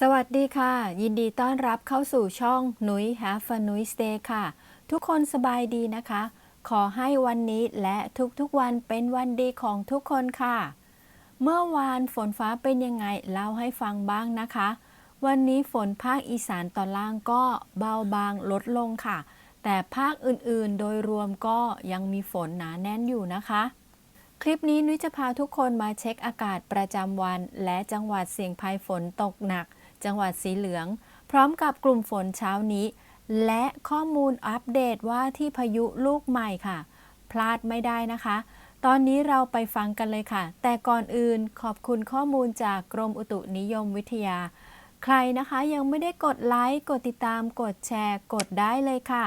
สวัสดีค่ะ ยินดีต้อนรับเข้าสู่ช่องนุ้ย Have a n u i s Day ค่ะ ทุกคนสบายดีนะคะ ขอให้วันนี้และทุกๆวันเป็นวันดีของทุกคนค่ะ เมื่อวานฝนฟ้าเป็นยังไงเล่าให้ฟังบ้างนะคะ วันนี้ฝนภาคอีสานตอนล่างก็เบาบางลดลงค่ะ แต่ภาคอื่นๆโดยรวมก็ยังมีฝนหนาแน่นอยู่นะคะ คลิปนี้นุ้ยจะพาทุกคนมาเช็คอากาศประจำวัน และจังหวัดเสี่ยงภัยฝนตกหนัก จังหวัดสีเหลือง พร้อมกับกลุ่มฝนเช้านี้ และข้อมูลอัปเดตว่าที่พายุลูกใหม่ค่ะ พลาดไม่ได้นะคะ ตอนนี้เราไปฟังกันเลยค่ะ แต่ก่อนอื่นขอบคุณข้อมูลจากกรมอุตุนิยมวิทยา ใครนะคะยังไม่ได้กดไลค์กดติดตามกดแชร์ กดได้เลยค่ะ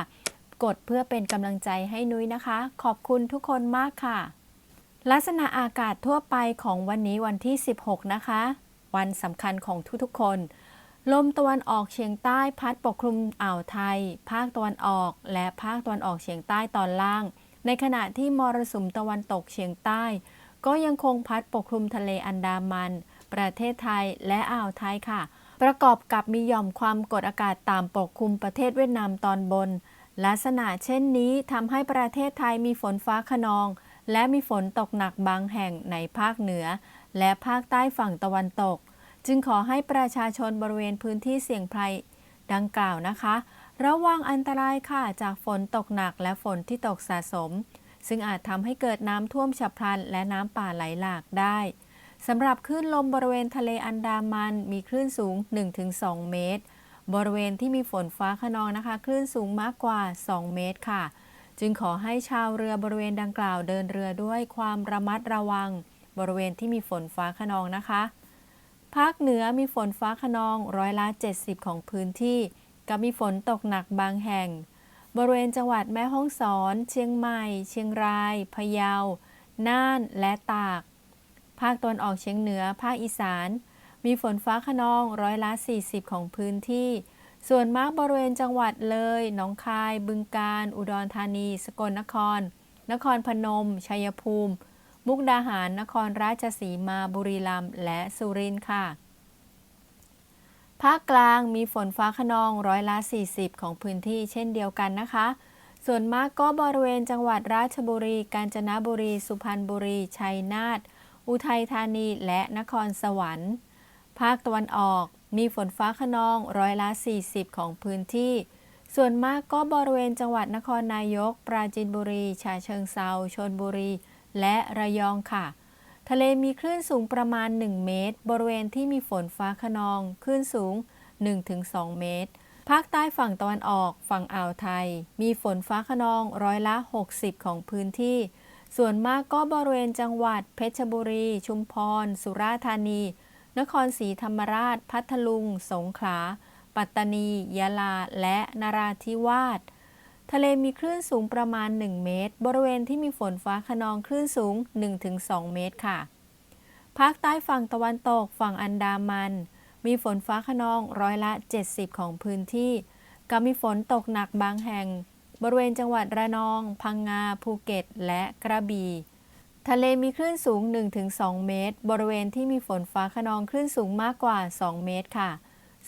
กดเพื่อเป็นกำลังใจให้นุ้ยนะคะ ขอบคุณทุกคนมากค่ะลักษณะอากาศทั่วไปของวันนี้วันที่ 16 นะคะ วันสำคัญของทุกๆคน ลมตะวันออกเฉียงใต้พัดปกคลุมอ่าวไทย ภาคตะวันออก และภาคตะวันออกเฉียงใต้ตอนล่าง ในขณะที่มรสุมตะวันตกเฉียงใต้ ก็ยังคงพัดปกคลุมทะเลอันดามัน ประเทศไทยและอ่าวไทยค่ะ ประกอบกับมีหย่อมความกดอากาศต่ำปกคลุมประเทศเวียดนามตอนบน ลักษณะเช่นนี้ทำให้ประเทศไทยมีฝนฟ้าขนอง และมีฝนตกหนักบางแห่งในภาคเหนือ และภาคใต้ฝั่งตะวันตก จึงขอให้ประชาชนบริเวณพื้นที่เสี่ยงภัยดังกล่าวนะคะ ระวังอันตรายค่ะจากฝนตกหนักและฝนที่ตกสะสม ซึ่งอาจทำให้เกิดน้ำท่วมฉับพลัน และน้ำป่าไหลหลากได้สำหรับคลื่นลมบริเวณทะเลอันดามันมีคลื่นสูง 1-2 เมตร บริเวณที่มีฝนฟ้าขนองนะคะ คลื่นสูงมากกว่า 2 เมตรค่ะ จึงขอให้ชาวเรือบริเวณดังกล่าวเดินเรือด้วยความระมัดระวัง บริเวณที่มีฝนฟ้าขนองนะคะ ภาคเหนือมีฝนฟ้าขนองร้อยละ 70 ของพื้นที่ กับมีฝนตกหนักบางแห่ง บริเวณจังหวัดแม่ฮ่องสอน เชียงใหม่ เชียงราย พะเยา น่าน และตาก ภาคตะวันออกเฉียงเหนือ ภาคอีสาน มีฝนฟ้าขนองร้อยละ 40 ของพื้นที่ ส่วนมากบริเวณจังหวัดเลย หนองคาย บึงกาฬ อุดรธานี สกลนคร นครพนม ชัยภูมิ มุกดาหาร นครราชสีมา บุรีรัมย์ และสุรินทร์ค่ะ ภาคกลางมีฝนฟ้าขนองร้อยละ 40 ของพื้นที่เช่นเดียวกันนะคะ ส่วนมากก็บริเวณจังหวัดราชบุรี กาญจนบุรี สุพรรณบุรี ชัยนาท อุทัยธานี และนครสวรรค์ ภาคตะวันออกมีฝนฟ้าขนองร้อยละ 40 ของพื้นที่ ส่วนมากก็บริเวณจังหวัดนครนายก ปราจีนบุรี ฉะเชิงเซาชลบุรี และระยองค่ะ ทะเลมีคลื่นสูงประมาณ 1 เมตร บริเวณที่มีฝนฟ้าขนอง คลื่นสูง 1-2 เมตร ภาคใต้ฝั่งตะวันออก ฝั่งอ่าวไทย มีฝนฟ้าขนองร้อยละ 60 ของพื้นที่ ส่วนมากก็บริเวณจังหวัด เพชรบุรี ชุมพร สุราษฎร์ธานี นครศรีธรรมราช พัทลุง สงขลา ปัตตานี ยะลา และนราธิวาส ทะเลมีคลื่นสูงประมาณ 1 เมตร บริเวณที่มีฝนฟ้าขนองคลื่นสูง 1-2 เมตรค่ะ ภาคใต้ฝั่งตะวันตกฝั่งอันดามัน มีฝนฟ้าขนองร้อยละ 70 ของพื้นที่ กับมีฝนตกหนักบางแห่ง บริเวณจังหวัดระนอง พังงา ภูเก็ต และกระบี่ ทะเลมีคลื่นสูง 1-2 เมตร บริเวณที่มีฝนฟ้าขนองคลื่นสูงมากกว่า 2 เมตรค่ะ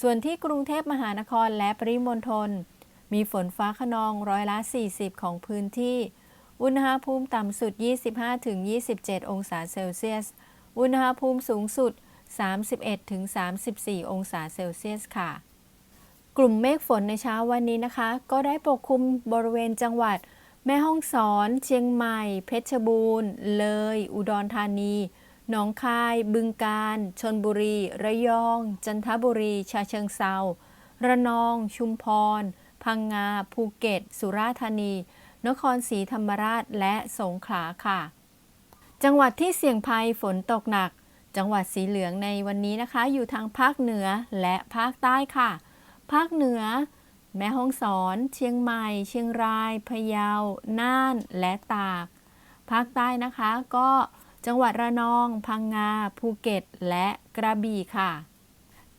ส่วนที่กรุงเทพมหานครและปริมณฑล มีฝนฟ้าขนองร้อยละ 40 ของพื้นที่ อุณหภูมิต่ำสุด 25-27 องศาเซลเซียส อุณหภูมิสูงสุด 31-34 องศาเซลเซียสค่ะ กลุ่มเมฆฝนในเช้าวันนี้นะคะ ก็ได้ปกคลุมบริเวณจังหวัด แม่ฮ่องสอน เชียงใหม่ เพชรบูรณ์ เลย อุดรธานีหนองคาย บึงกาฬชนบุรี ระยอง จันทบุรี ชาเชิงเซาระนอง ชุมพร พังงา ภูเก็ต สุราษฎร์ธานี นครศรีธรรมราช และสงขลาค่ะ จังหวัดที่เสี่ยงภัยฝนตกหนัก จังหวัดสีเหลืองในวันนี้นะคะ อยู่ทางภาคเหนือและภาคใต้ค่ะ ภาคเหนือ แม่ฮ่องสอน เชียงใหม่ เชียงราย พะเยา น่าน และตาก ภาคใต้นะคะก็จังหวัดระนอง พังงา ภูเก็ต และกระบี่ค่ะ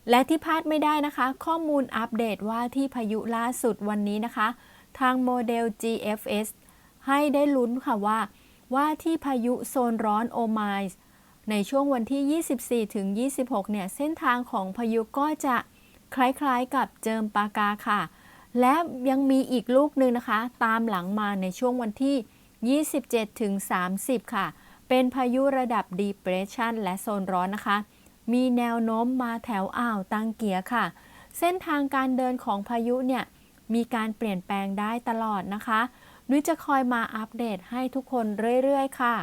และที่พลาดไม่ได้นะคะ ข้อมูลอัปเดตว่าที่พายุล่าสุดวันนี้นะคะ ทางโมเดล GFS ให้ได้ลุ้นค่ะว่า ว่าที่พายุโซนร้อนโอไมส์ในช่วงวันที่ 24 ถึง 26 เนี่ย เส้นทางของพายุก็จะคล้ายๆกับเจิมปากาค่ะ และยังมีอีกลูกหนึ่งนะคะ ตามหลังมาในช่วงวันที่ 27 ถึง 30 ค่ะ เป็นพายุระดับ depression และโซนร้อนนะคะ มีแนวโน้มมาแถวอ่าวตังเกียค่ะ เส้นทางการเดินของพายุเนี่ยมีการเปลี่ยนแปลงได้ตลอดนะคะนุ้ยจะคอยมาอัปเดตให้ทุกคนเรื่อยๆ ค่ะ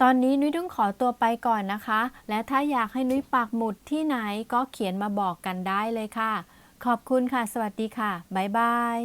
ตอนนี้นุ้ยต้องขอตัวไปก่อนนะคะ และถ้าอยากให้นุ้ยปักหมุดที่ไหนก็เขียนมาบอกกันได้เลยค่ะ ขอบคุณค่ะ สวัสดีค่ะ บ๊ายบาย